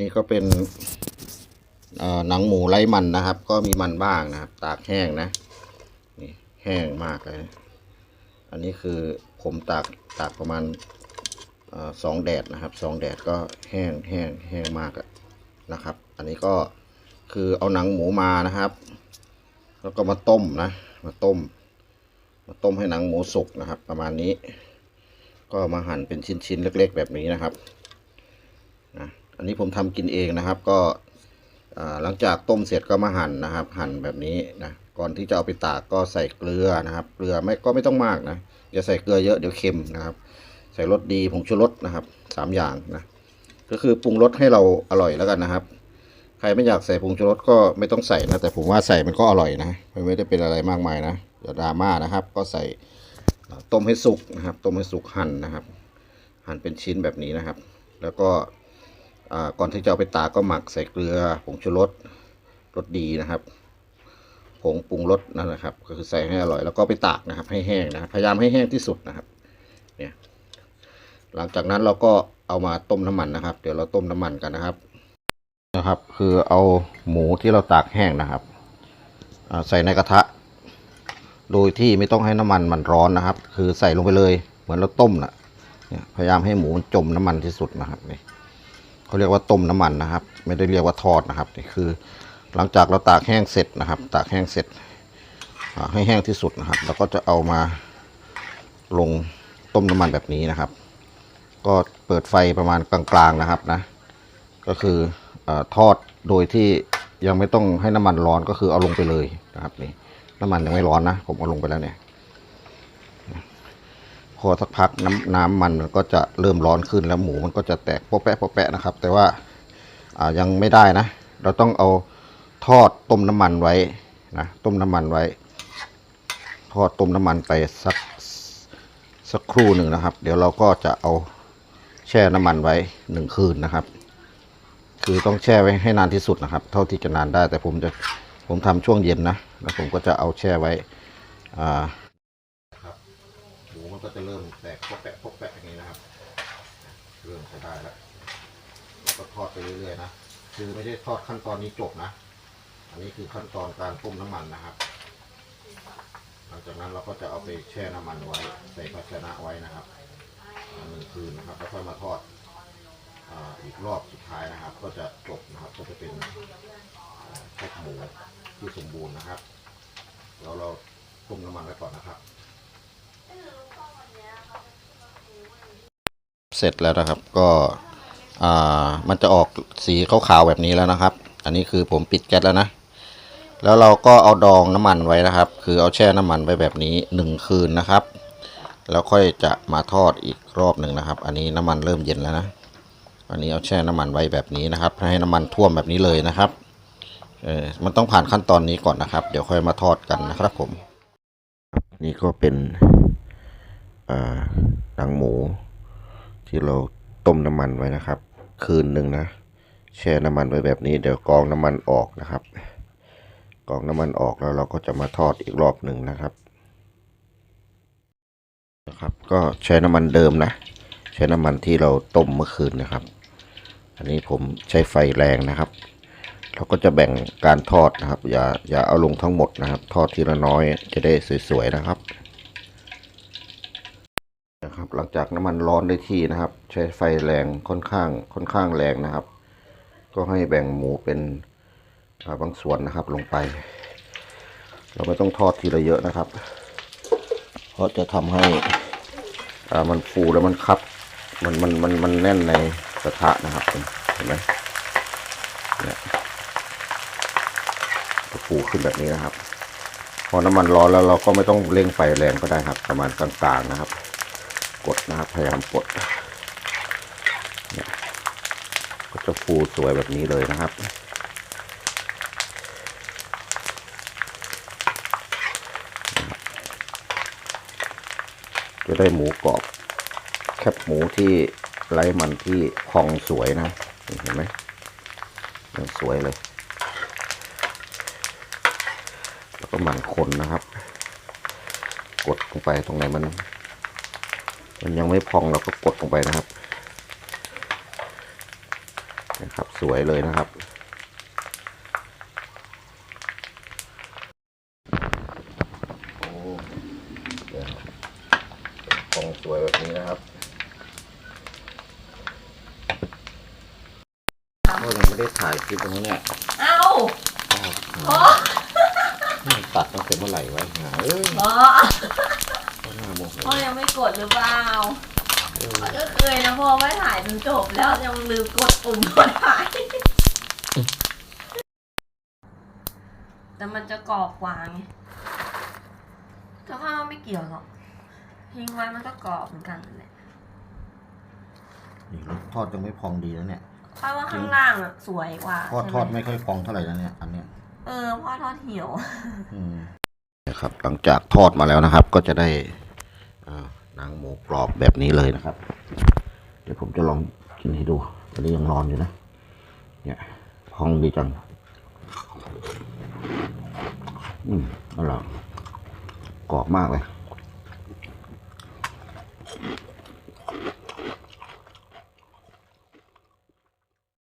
นี่ก็เป็นหนังหมูไร้มันนะครับ ก็มีมันบ้างนะครับ ตากแห้งนะ นี่แห้งมากเลย อันนี้คือผมตากตากประมาณสองแดดนะครับสองแดดก็แห้งแห้งแห้งมากนะครับ อันนี้ก็คือเอาหนังหมูมานะครับ แล้วก็มาต้มนะ มาต้ม มาต้มให้หนังหมูสุกนะครับ ประมาณนี้ ก็มาหั่นเป็นชิ้นๆเล็ก ๆ แบบนี้นะครับ อันนี้ผมทำกินเองนะครับ ก็หลังจากต้มเสร็จก็มาหั่นนะครับ หั่นแบบนี้นะก่อนที่จะเอาไปตากก็ใส่เกลือนะครับ เกลือไม่ก็ไม่ต้องมากนะอย่าใส่เกลือเยอะเดี๋ยวเค็มนะครับ ใส่รสดีผงชูรสนะครับสามอย่างนะก็คือปรุงรสให้เราอร่อยแล้วกันนะครับ ใครไม่อยากใส่ผงชูรสก็ไม่ต้องใส่นะแต่ผมว่าใส่มันก็อร่อยนะมันไม่ได้เป็นอะไรมากมายนะอย่าดราม่านะครับ ก็ใส่ต้มให้สุกนะครับ ต้มให้สุกหั่นนะครับ หั่นเป็นชิ้นแบบนี้นะครับ แล้วก็ ก่อนที่จะเอาไปตากก็หมักใส่เกลือผงชูรสรสดีนะครับผงปรุงรสนั่นแหละครับ ก็คือใส่ให้อร่อยแล้วก็ไปตากนะครับ ให้แห้งนะครับพยายามให้แห้งที่สุดนะครับ เนี่ย หลังจากนั้นเราก็เอามาต้มน้ำมันนะครับ เดี๋ยวเราต้มน้ำมันกันนะครับ นะครับ คือเอาหมูที่เราตากแห้งนะครับใส่ในกระทะ โดยที่ไม่ต้องให้น้ำมันมันร้อนนะครับ คือใส่ลงไปเลย เหมือนเราต้มนะเนี่ยพยายามให้หมูมันจมน้ำมันที่สุดนะครับนี่ เขาเรียกว่าต้มน้ำมันนะครับ ไม่ได้เรียกว่าทอดนะครับนี่คือ หลังจากเราตากแห้งเสร็จนะครับ ตากแห้งเสร็จให้แห้งที่สุดนะครับแล้วก็จะเอามาลงต้มน้ำมันแบบนี้นะครับ ก็เปิดไฟประมาณกลางๆนะครับนะ ก็คืออทอดโดยที่ยังไม่ต้องให้น้ำมันร้อนก็คือเอาลงไปเลยนะครับนี่น้ำมันยังไม่ร้อนนะ ผมเอาลงไปแล้วเนี่ย พอสักพักน้ำน้ำมันมันก็จะเริ่มร้อนขึ้นแล้วหมูมันก็จะแตกโป๊ะแปะโป๊ะแปะนะครับ แต่ว่าอ่ายังไม่ได้นะ เราต้องเอาทอดต้มน้ำมันไว้นะต้มน้ำมันไว้ ทอดต้มน้ำมันไปสักสักครู่หนึ่งนะครับ เดี๋ยวเราก็จะเอาแช่น้ำมันไว้หนึ่งคืนนะครับ คือต้องแช่ไว้ให้นานที่สุดนะครับ เท่าที่จะนานได้แต่ผมจะผมทำช่วงเย็นนะแล้วผมก็จะเอาแช่ไว้อ่า หมูมันก็จะเริ่มแตกปกแปะปกแปะอย่างนี้นะครับ เริ่มใช้ได้แล้วแล้วก็ทอดไปเรื่อยๆนะคือไม่ได้ทอดขั้นตอนนี้จบนะ อันนี้คือขั้นตอนการต้มน้ำมันนะครับ หลังจากนั้นเราก็จะเอาไปแช่น้ำมันไว้ใส่ภาชนะไว้นะครับอ่าหนึ่งคืนนะครับแล้วค่อยมาทอดอ,อีกรอบสุดท้ายนะครับ ก็จะจบนะครับ ก็จะเป็นอ่าแคบหมูที่สมบูรณ์นะครับ เราเราต้มน้ำมันไว้ก่อนนะครับ เสร็จแล้วนะครับก็อ่ามันจะออกสีขาวๆแบบนี้แล้วนะครับ อันนี้คือผมปิดแก๊สแล้วนะ แล้วเราก็เอาดองน้ำมันไว้นะครับ คือเอาแช่น้ำมันไว้แบบนี้หนึ่งคืนนะครับ แล้วค่อยจะมาทอดอีกรอบหนึ่งนะครับ อันนี้น้ำมันเริ่มเย็นแล้วนะอันนี้เอาแช่น้ำมันไว้แบบนี้นะครับ ให้น้ำมันท่วมแบบนี้เลยนะครับเออมันต้องผ่านขั้นตอนนี้ก่อนนะครับ เดี๋ยวค่อยมาทอดกันนะครับผม นี่ก็เป็น หนังหมู ที่เราต้มน้ำมันไว้นะครับ คืนหนึ่งนะ แช่น้ำมันไว้แบบนี้ เดี๋ยวกองน้ำมันออกนะครับ กองน้ำมันออกแล้วเราก็จะมาทอดอีกรอบหนึ่งนะครับนะครับ ก็ใช้น้ำมันเดิมนะ ใช้น้ำมันที่เราต้มเมื่อคืนนะครับ อันนี้ผมใช้ไฟแรงนะครับเราก็จะแบ่งการทอดนะครับ อย่าอย่าเอาลงทั้งหมดนะครับ ทอดทีละน้อยจะได้สวยๆนะครับ นะครับ หลังจากน้ำมันร้อนได้ที่นะครับ ใช้ไฟแรงค่อนข้างค่อนข้างแรงนะครับ ก็ให้แบ่งหมูเป็นาบางส่วนนะครับลงไป เราไม่ต้องทอดทีละเยอะนะครับ เพราะจะทำให้อ่ามันฟูแล้วมันคับ มันมันมันมันแน่นในกระทะนะครับเห็นไหมเนี่ยจะฟูขึ้นแบบนี้นะครับพอน้ำมันร้อนแล้วเราก็ไม่ต้องเร่งไฟแรงก็ได้ครับ ประมาณกลางๆนะครับ กดนะครับพยายามกดเนี่ยก็จะฟูสวยแบบนี้เลยนะครับจะได้หมูกรอบแคบหมูที่ไร้มันที่พองสวยนะเห็นไหมยังสวยเลย แล้วก็หมั่นคนนะครับ กดลงไปตรงไหนมัน มันยังไม่พองเราก็กดลงไปนะครับนะครับ สวยเลยนะครับ โอ้เดี๋ยวกองสวยแบบนี้นะครับก็ยังไม่ได้ถ่ายคลิปตรงนี้เนี่ยเอ้าอ้าวนี่ตัดตั้งแต่เมื่อไหร่ไว้หาเอ้ยพ่อก็น่า โมโหพ่อยังไม่กดหรือเปล่าเออพ่อก็เคยนะพ่อไม่ถ่ายจนจบแล้วยังลืมกดปุ่มกดถ่าย แต่มันจะกรอบกว่าไงแต่พ่อไม่เกี่ยวหรอกทิ้งไว้มันก็กรอบเหมือนกันนั่นแหละนี่รสทอดยังไม่พองดีแล้วเนี่ยพ่อว่าข้างล่างอะสวยกว่าทอดใช่ทอดไหมไม่ค่อยพองเท่าไหร่แล้วเนี่ย อันเนี้ย เออพ่อทอดเหี่ยวนะครับหลังจากทอดมาแล้วนะครับ ก็จะได้อ่า หนังหมูกรอบแบบนี้เลยนะครับ เดี๋ยวผมจะลองกินให้ดูตอนนี้ยังร้อนอยู่นะ เนี่ยพองดีจัง อืมอร่อยกรอบมากเลย